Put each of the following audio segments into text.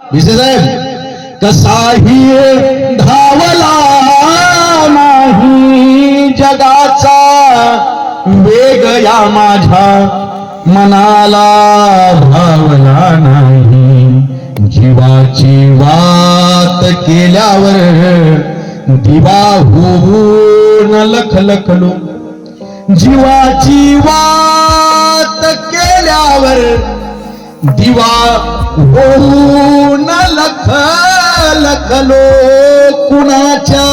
विजय साहेब कसाही धावला नाही जगाचा वेग या माझ्या मनाला भावला नाही. जीवाची वात केल्यावर दिवा होऊन लखलखलो. जीवाची वात केल्यावर दिवा होऊन लख लखलो कुणाच्या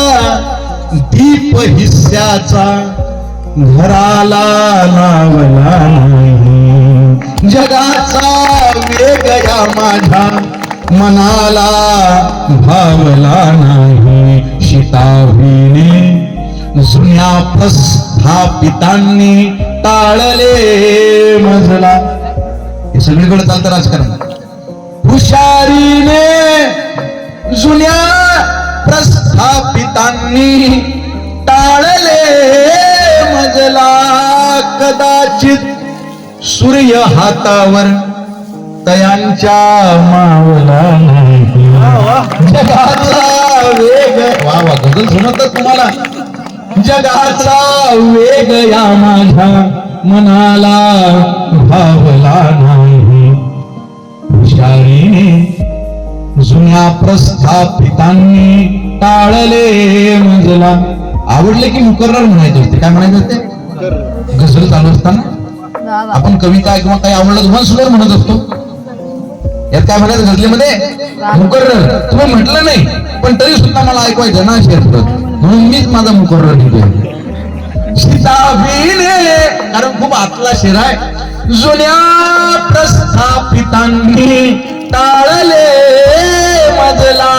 दीप हिस्स्याचा घराला लावला नाही. जगाचा वेगळ्या माझ्या मनाला भावला नाही. शितावीने जुन्या प्रस्थापितांनी टाळले मजला. सगळीकडे चालतं राजकारण. हुशारीने जुन्या प्रस्थापितांनी टाळले मजला कदाचित सूर्य हातावर तयांच्या मावला जगाचा वेग वा वा गजल सुनत तुम्हाला. जगाचा वेग या माझ्या मनाला भावला नाही. हुशारीने जुन्या प्रस्थापितांनी टाळले मजला. आवडले की मुकर्रर म्हणायचे होते काय म्हणायचे होते गझल चालू असताना? आपण कविता किंवा काही आवडलं तुम्हाला सुंदर म्हणत असतो. यात काय म्हणायचं गझलेमध्ये? मुकर्रर. तुम्ही म्हटलं नाही पण तरी सुद्धा मला ऐकवायचं ना शेत म्हणून मीच माझा मुकर्रर लिहितोय. सीताबीने कारण खूप आतला शेर आहे. जुन्या प्रस्थापितांनी टाळले मजला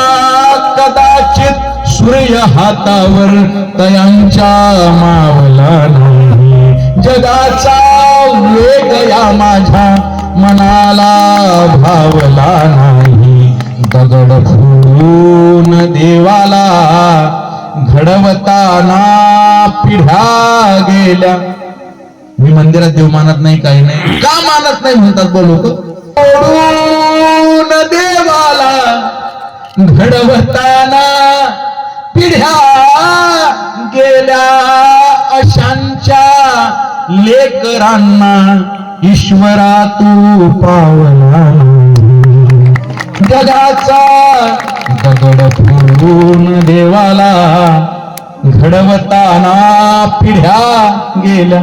कदाचित सूर्य हातावर तयांच्या मावला नाही. जगाचा वेग या माझ्या मनाला भावला नाही. दगड फुलून देवाला घडवताना पिढ्या गेल्या. मी मंदिरात देव मानत नाही काही नाही. का मानत नाही म्हणतात बोलवतो ओढून देवाला घडवताना पिढ्या गेल्या. अशांच्या लेकरांना ईश्वरा तू पावला. जगाचा दगड फोडून देवाला घडवताना पिढ्या गेल्या.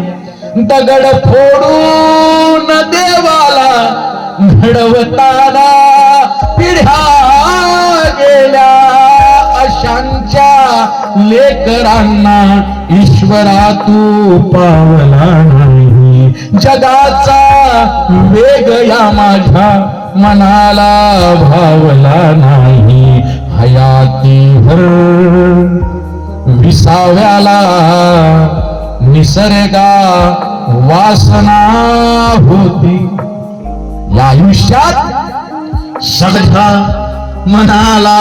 दगड फोडून देवाला घडवताना पिढ्या गेल्या. अशांच्या लेकरांना ईश्वरा तू पावला नाही. जगाचा वेग या माझ्या मनाला भावला नाही. हयातीभर विसाव्याला निसर्गा वासना होती. या आयुष्यात सगळा मनाला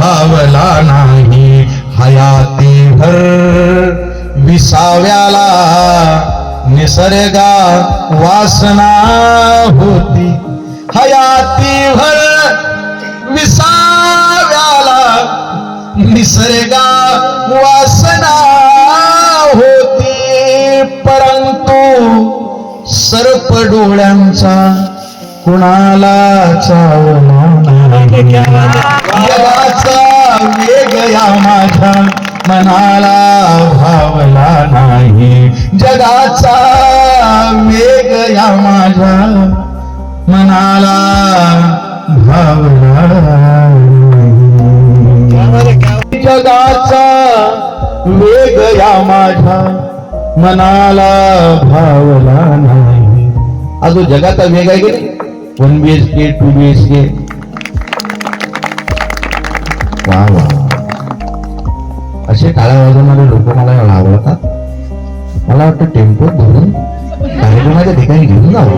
भावला नाही. हयातीभर विसाव्याला निसर्गा वासना होती. हयातीभर विसा निसर्गा वासना होती परंतु सर्प डोळ्यांचा कुणाला चावला वेग या माझ्या मनाला भावला नाही. जगाचा वेग या माझ्या मनाला भावला जगाचा वेग या माझ्या मनाला भावला नाही. अजून जगाचा वेग आहे की नाही? One B H K two B H K वा वा असे टाळ्या वाजवणारे लोक मला आवडतात. मला वाटतं टेम्पो धरून कार्यक्रमाच्या ठिकाणी घेऊन जावं.